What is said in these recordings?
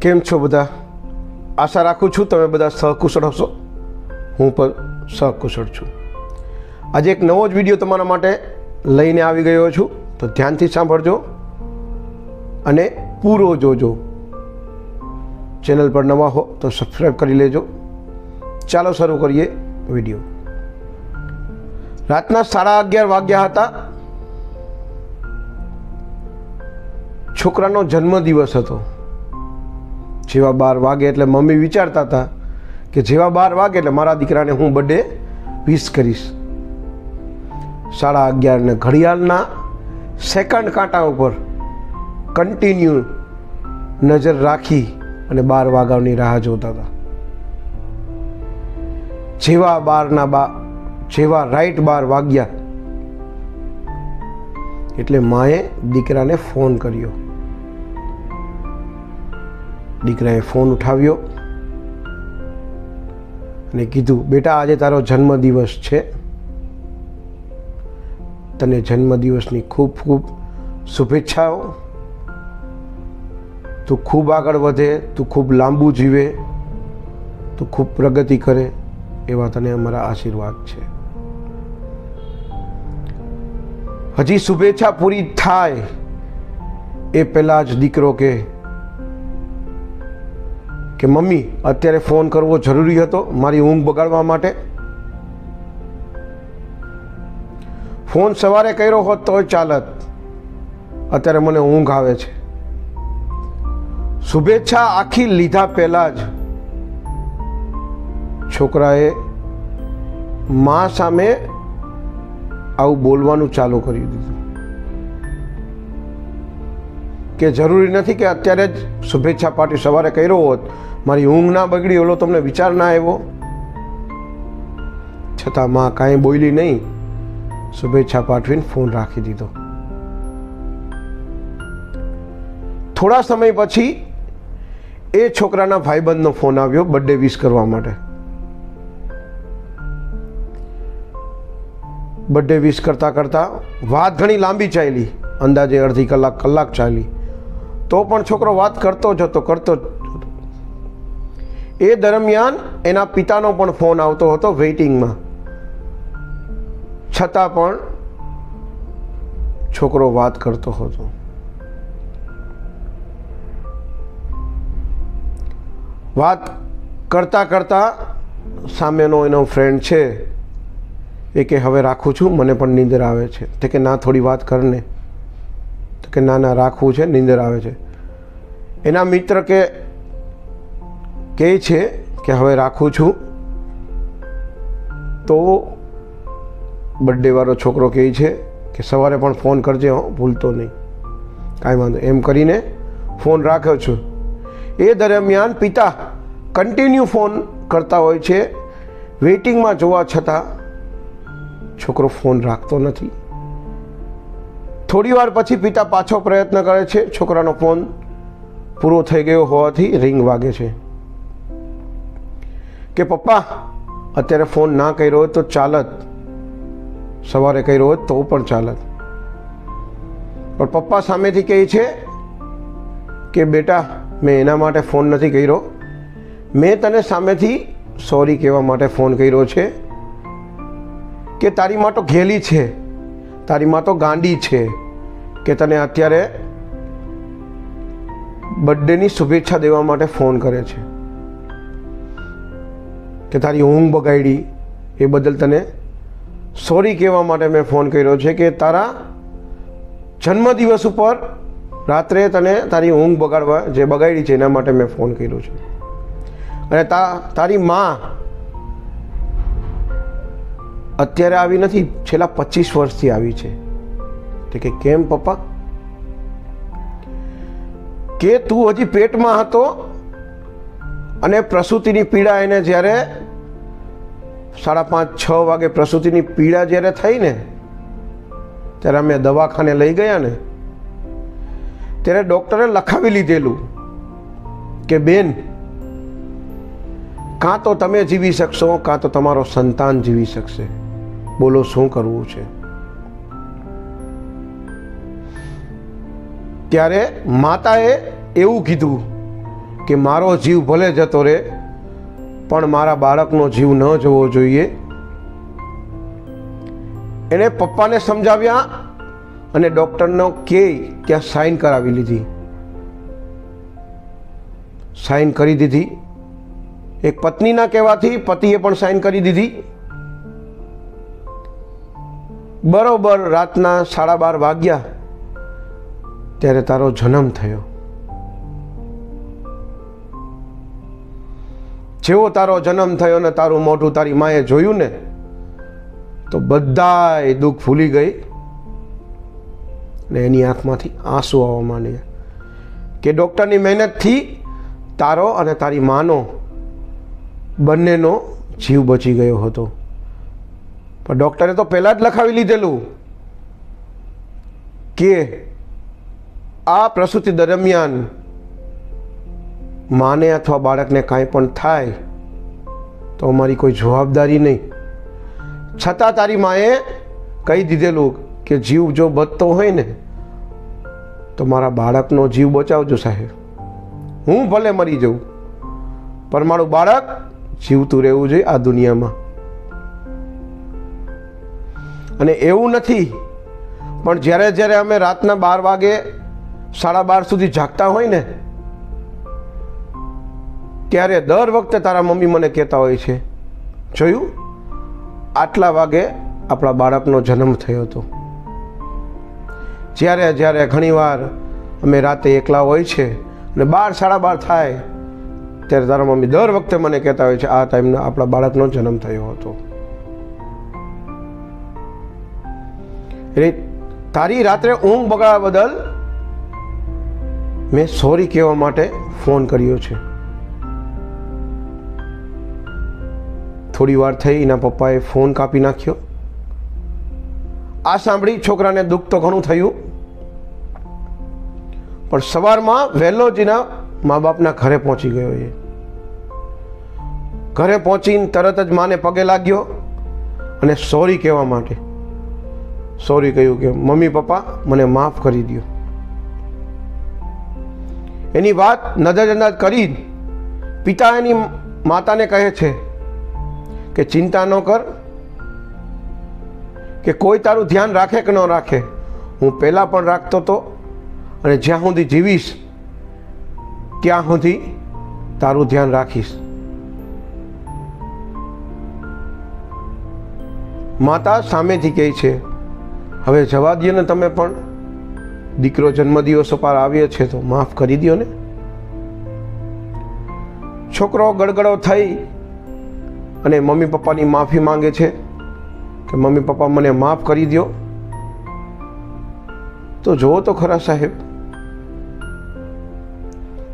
કેમ છો બધા? આશા રાખું છું તમે બધા સહકુશળ હશો. હું પણ સહકુશળ છું. આજે એક નવો જ વીડિયો તમારા માટે લઈને આવી ગયો છું. તો ધ્યાનથી સાંભળજો અને પૂરો જોજો. ચેનલ પર નવા હો તો સબસ્ક્રાઈબ કરી લેજો. ચાલો શરૂ કરીએ વીડિયો. રાતના સાડા અગિયાર વાગ્યા હતા. છોકરાનો જન્મદિવસ હતો. જેવા બાર વાગે એટલે મમ્મી વિચારતા હતા કે જેવા બાર વાગે એટલે મારા દીકરાને હું બર્થડે વિશ કરીશ. સાડા અગિયારને ઘડિયાળના સેકન્ડ કાંટા ઉપર કન્ટિન્યુ નજર રાખી અને બાર વાગ્યાની રાહ જોતા હતા. જેવા બારના બા, જેવા રાઈટ બાર વાગ્યા. એટલે માએ દીકરાને ફોન કર્યો. દીકરાએ ફોન ઉઠાવ્યો અને કીધું, બેટા, આજે તારો જન્મદિવસ છે. તને જન્મદિવસની ખૂબ ખૂબ શુભેચ્છાઓ. તું ખૂબ આગળ વધે, તું ખૂબ લાંબુ જીવે, તું ખૂબ પ્રગતિ કરે એવા તને અમારા આશીર્વાદ છે. હજી શુભેચ્છા પૂરી થાય એ પહેલાં જ દીકરો કે કે મમ્મી, અત્યારે ફોન કરવો જરૂરી હતો મારી ઊંઘ બગાડવા માટે? ફોન સવારે કર્યો હોત તોય ચાલત. અત્યારે મને ઊંઘ આવે છે. શુભેચ્છા આખી લીધા પહેલાં જ. છોકરાએ મા સામે આવું બોલવાનું ચાલુ કરી દીધું. કે જરૂરી નથી કે અત્યારે જ શુભેચ્છા પાર્ટી સવારે કર્યો હોત મારી ઊંઘ ના બગડી ઓલો તમને વિચાર ના આવ્યો? છતાં માં કાંઈ બોલી નહીં, શુભેચ્છા પાઠવીને ફોન રાખી દીધો. થોડા સમય પછી એ છોકરાના ભાઈબંધનો ફોન આવ્યો બર્થડે વિશ કરવા માટે. બર્થડે વિશ કરતાં કરતાં વાત ઘણી લાંબી ચાલી, અંદાજે અડધી કલાક કલાક ચાલી. તો પણ છોકરો વાત કરતો જ હતો, કરતો એ દરમિયાન એના પિતાનો પણ ફોન આવતો હતો વેઇટિંગમાં. છતાં પણ છોકરો વાત કરતો હતો. વાત કરતાં કરતાં સામેનો એનો ફ્રેન્ડ છે એ કે, હવે રાખું છું, મને પણ નીંદર આવે છે. તે કે, ના, થોડી વાત કરને તો કે, ના ના, રાખવું છે, નીંદર આવે છે. એના મિત્ર કે કહે છે કે હવે રાખું છું. તો બર્થડે વાળો છોકરો કહે છે કે સવારે પણ ફોન કરજે, હો, ભૂલતો નહીં. કાંઈ વાંધો એમ કરીને ફોન રાખ્યો છું. એ દરમિયાન પિતા કન્ટિન્યુ ફોન કરતા હોય છે. વેઇટિંગમાં જોવા છતાં છોકરો ફોન રાખતો નથી. થોડી વાર પછી પિતા પાછો પ્રયત્ન કરે છે. છોકરાનો ફોન પૂરો થઈ ગયો હોવાથી રિંગ વાગે છે. કે પપ્પા, અત્યારે ફોન ના કર્યો હોય તો ચાલત. સવારે કર્યો હોત તો પણ ચાલત. પણ પપ્પા સામેથી કહે છે કે, બેટા, મેં એના માટે ફોન નથી કર્યો. મેં તને સામેથી સોરી કહેવા માટે ફોન કર્યો છે કે, તારી માં તો ઘેલી છે. તારી માં તો ગાંડી છે કે, તને અત્યારે બર્થડેની શુભેચ્છા દેવા માટે ફોન કરે છે. કે તારી ઊંઘ બગાડી એ બદલ તને સોરી કહેવા માટે મેં ફોન કર્યો છે કે તારા જન્મદિવસ ઉપર રાત્રે તને તારી ઊંઘ બગાડવા જે બગાડી છે, એના માટે મેં ફોન કર્યો છે. અને તા, તારી માં અત્યારે આવી નથી, છેલ્લા પચીસ વર્ષથી આવી છે. તો કે કેમ પપ્પા? કે તું હજી પેટમાં હતો અને પ્રસૂતિની પીડા એને જ્યારે સાડા પાંચ, છ વાગે પ્રસૂતિની પીડા જ્યારે થઈ ને ત્યારે અમે દવાખાને લઈ ગયા ને ત્યારે ડૉક્ટરે લખાવી લીધેલું કે, બેન, કાં તો તમે જીવી શકશો, કાં તો તમારો સંતાન જીવી શકશે. બોલો, શું કરવું છે? ત્યારે માતાએ એવું કીધું કે મારો જીવ ભલે જતો રહે, પણ મારા બાળકનો જીવ ન જવો જોઈએ. એણે પપ્પાને સમજાવ્યા અને ડૉક્ટરનો કે ત્યાં સાઈન કરાવી લીધી. સાઈન કરી દીધી. એક પત્નીના કહેવાથી પતિએ પણ સાઈન કરી દીધી. બરોબર રાતના સાડા બાર વાગ્યા, ત્યારે તારો જન્મ થયો. જેવો તારો જન્મ થયો ને તારું મોઢું તારી માએ જોયું ને, તો બધાય દુઃખ ભૂલી ગઈ ને એની આંખમાંથી આંસુ આવવા માંડ્યા. કે ડૉક્ટરની મહેનતથી તારો અને તારી માનો બંનેનો જીવ બચી ગયો હતો. પણ ડૉક્ટરે તો પહેલાં જ લખાવી લીધેલું કે આ પ્રસૂતિ દરમિયાન માને અથવા બાળકને કાંઈ પણ થાય, તો અમારી કોઈ જવાબદારી નહીં. છતાં તારી માએ કહી દીધેલું કે જીવ જો બચતો હોય ને, તો મારા બાળકનો જીવ બચાવજો સાહેબ. હું ભલે મરી જાઉં, પણ મારું બાળક જીવતું રહેવું જોઈએ આ દુનિયામાં. અને એવું નથી, પણ જ્યારે જ્યારે અમે રાતના બાર વાગે, સાડા બાર સુધી જાગતા હોય ને ત્યારે દર વખતે તારા મમ્મી મને કહેતા હોય છે, જોયું, આટલા વાગે આપણા બાળકનો જન્મ થયો હતો. જ્યારે જ્યારે ઘણીવાર અમે રાતે એકલા હોય છે અને બાર, સાડા બાર થાય, ત્યારે તારા મમ્મી દર વખતે મને કહેતા હોય છે, આ ટાઈમના આપણા બાળકનો જન્મ થયો હતો. એટલે તારી રાત્રે ઊંઘ બગાડવા બદલ મેં સોરી કહેવા માટે ફોન કર્યો છે. થોડી વાર થઈ એના પપ્પાએ ફોન કાપી નાખ્યો. આ સાંભળી છોકરાને દુઃખ તો ઘણું થયું. પણ સવારમાં વહેલો જ એના મા બાપના ઘરે પહોંચી ગયો એ. ઘરે પહોંચીને તરત જ માને પગે લાગ્યો અને સોરી કહેવા માટે સોરી કહ્યું કે, મમ્મી, પપ્પા, મને માફ કરી દો એની વાત નજરઅંદાજ કરી પિતા એની માતાને કહે છે કે ચિંતા ન કર, કે કોઈ તારું ધ્યાન રાખે કે ન રાખે, હું પહેલાં પણ રાખતો હતો અને જ્યાં સુધી જીવીશ, ત્યાં સુધી તારું ધ્યાન રાખીશ. માતા સામેથી કહે છે, હવે જવા દો ને તમે પણ. દીકરો જન્મદિવસો પર આવ્યો છે તો માફ કરી દો ને. છોકરો ગડગડો થઈ અને મમ્મી પપ્પાની માફી માંગે છે કે મમ્મી પપ્પા મને માફ કરી દો તો જુઓ તો ખરા સાહેબ,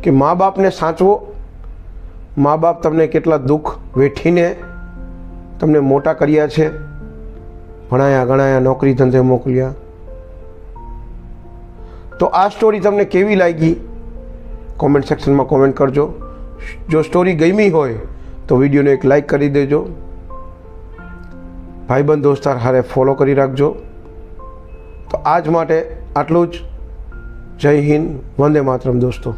કે મા બાપને સાચવો, મા બાપ તમને કેટલા દુઃખ વેઠીને તમને મોટા કર્યા છે, ભણાયા ગણાયા, નોકરી ધંધે મોકલ્યા. તો આ સ્ટોરી તમને કેવી લાગી? કોમેન્ટ સેક્શનમાં કોમેન્ટ કરજો. જો સ્ટોરી ગમી હોય તો વિડીયોને એક લાઈક કરી દેજો. ભાઈબંધ દોસ્તાર હારે ફોલો કરી રાખજો. તો આજ માટે આટલું જ. જય હિન્દ, વંદે માતરમ દોસ્તો.